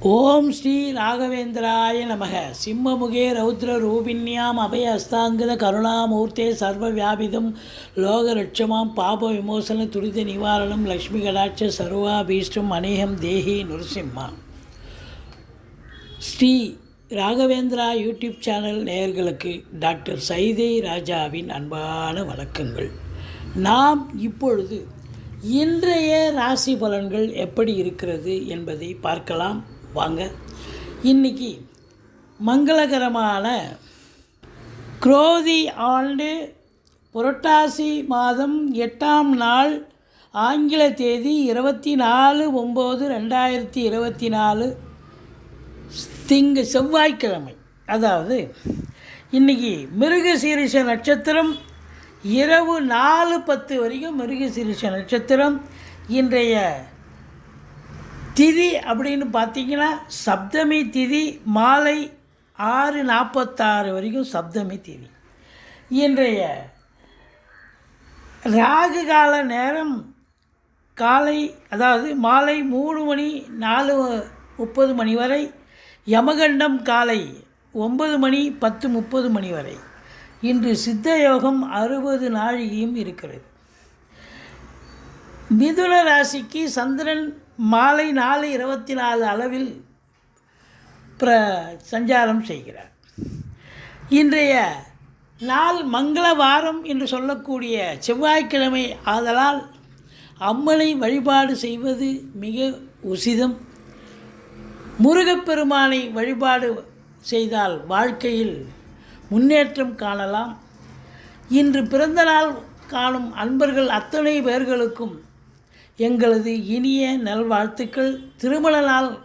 ஓம் ஸ்ரீ ராகவேந்திராய நமக. சிம்மமுகே ரௌத்ர ரூபிண்யாம் அபய அஸ்தாங்கித கருணாமூர்த்தே சர்வ வியாபிதம் லோகரட்சமாம் பாப விமோசன துரித நிவாரணம். லக்ஷ்மி கடாட்ச சர்வாபீஷ்டம் அநேகம் தேஹி நுரசிம்மா. ஸ்ரீ ராகவேந்திரா யூடியூப் சேனல் நேயர்களுக்கு டாக்டர் சைதை ராஜாவின் அன்பான வணக்கங்கள். நாம் இப்பொழுது இன்றைய ராசி பலன்கள் எப்படி இருக்கிறது என்பதை பார்க்கலாம். வாங்க இன்னைக்கு மங்களகரமான குரோதி ஆண்டு புரட்டாசி மாதம் எட்டாம் நாள் ஆங்கில தேதி இருபத்தி நாலு ஒம்பது ரெண்டாயிரத்தி இருபத்தி நாலு திங்க செவ்வாய்க்கிழமை. அதாவது இன்னைக்கு மிருகசீரிஷ நட்சத்திரம் இரவு நாலு பத்து வரைக்கும் மிருகசீரிஷ நட்சத்திரம் இன்றைய திதி அப்படின்னு பார்த்தீங்கன்னா சப்தமி திதி மாலை ஆறு நாற்பத்தாறு வரைக்கும் சப்தமி திதி. இன்றைய ராகு கால நேரம் காலை அதாவது மாலை மூணு மணி நாலு முப்பது மணி வரை யமகண்டம் காலை ஒன்பது மணி பத்து முப்பது மணி வரை. இன்று சித்த யோகம் அறுபது நாழிகையும் இருக்கிறது. மிதுன ராசிக்கு சந்திரன் மாலை நாலு இருபத்தி நாலு அளவில் பிர சஞ்சாரம் செய்கிறார். இன்றைய நாள் மங்கள வாரம் என்று சொல்லக்கூடிய செவ்வாய்க்கிழமை ஆதலால் அம்மனை வழிபாடு செய்வது மிக உசிதம். முருகப்பெருமானை வழிபாடு செய்தால் வாழ்க்கையில் முன்னேற்றம் காணலாம். இன்று பிறந்தநாள் காணும் அன்பர்கள் அத்தனை பேர்களுக்கும் எங்களது இனிய நல்வாழ்த்துக்கள். திருமண நாள்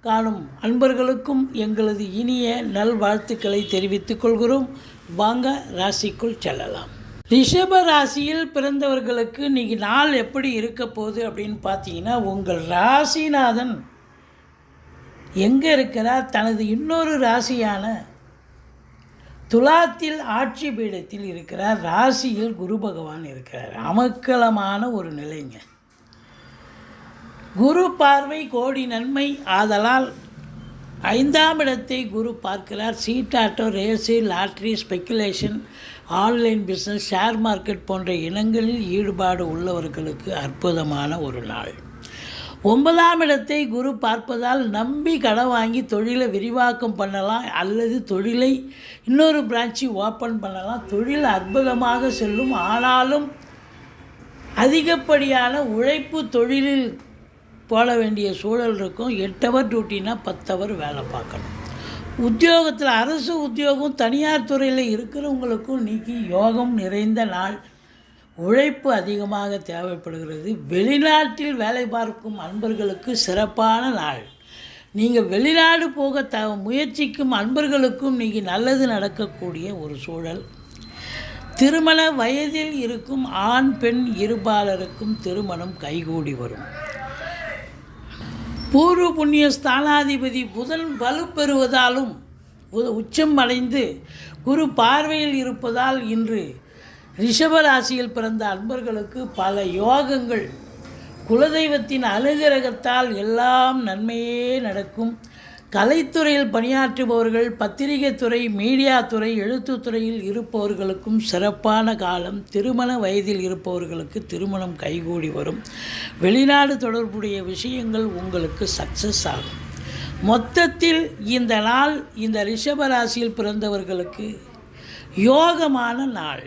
காணும் அன்பர்களுக்கும் எங்களது இனிய நல்வாழ்த்துக்களை தெரிவித்துக் கொள்கிறோம். வாங்க ராசிக்குள் செல்லலாம். ரிஷப ராசியில் பிறந்தவர்களுக்கு இன்னைக்கு நாள் எப்படி இருக்க போகுது அப்படின்னு பார்த்தீங்கன்னா உங்கள் ராசிநாதன் எங்கே இருக்கிறார்? தனது இன்னொரு ராசியான துலாத்தில் ஆட்சி பீடத்தில் இருக்கிறார். ராசியில் குரு பகவான் இருக்கிறார். அமக்கலமான ஒரு நிலைங்க. குரு பார்வை கோடி நன்மை ஆதலால் ஐந்தாம் இடத்தை குரு பார்க்கிறார். சீட்டாட்டோ race lottery speculation online business share market போன்ற இனங்களில் ஈடுபாடு உள்ளவர்களுக்கு அற்புதமான ஒரு நாள். ஒன்பதாம் இடத்தை குரு பார்ப்பதால் நம்பி கடன் வாங்கி தொழிலை விரிவாக்கம் பண்ணலாம் அல்லது தொழிலை இன்னொரு பிரான்ச்சு ஓப்பன் பண்ணலாம். தொழில் அற்புதமாக செல்லும் ஆனாலும் அதிகப்படியான உழைப்பு தொழிலில் போட வேண்டிய சூழல் இருக்கும். எட்டு ஹவர் டியூட்டினா பத்து ஹவர் வேலை பார்க்கணும். உத்தியோகத்தில் அரசு உத்தியோகம் தனியார் துறையில் இருக்கிறவங்களுக்கும் நீக்கி யோகம் நிறைந்த நாள். உழைப்பு அதிகமாக தேவைப்படுகிறது. வெளிநாட்டில் வேலை பார்க்கும் அன்பர்களுக்கு சிறப்பான நாள். நீங்கள் வெளிநாடு போக த முயற்சிக்கும் அன்பர்களுக்கும் நீங்கள் நல்லது நடக்கக்கூடிய ஒரு சூழல். திருமண வயதில் இருக்கும் ஆண் பெண் இருபாலருக்கும் திருமணம் கைகூடி வரும். பூர்வ புண்ணிய ஸ்தானாதிபதி புதன் வலுப்பெறுவதாலும் உச்சம் அடைந்து குரு பார்வையில் இருப்பதால் இன்று ரிஷபராசியில் பிறந்த அன்பர்களுக்கு பல யோகங்கள். குலதெய்வத்தின் அனுகிரகத்தால் எல்லாம் நன்மையே நடக்கும். கலைத்துறையில் பணியாற்றுபவர்கள் பத்திரிகை துறை மீடியா துறை எழுத்துத் துறையில் இருப்பவர்களுக்கும் சிறப்பான காலம். திருமண வயதில் இருப்பவர்களுக்கு திருமணம் கைகூடி வரும். வெளிநாடு தொடர்புடைய விஷயங்கள் உங்களுக்கு சக்ஸஸ் ஆகும். மொத்தத்தில் இந்த நாள் இந்த ரிஷபராசியில் பிறந்தவர்களுக்கு யோகமான நாள்.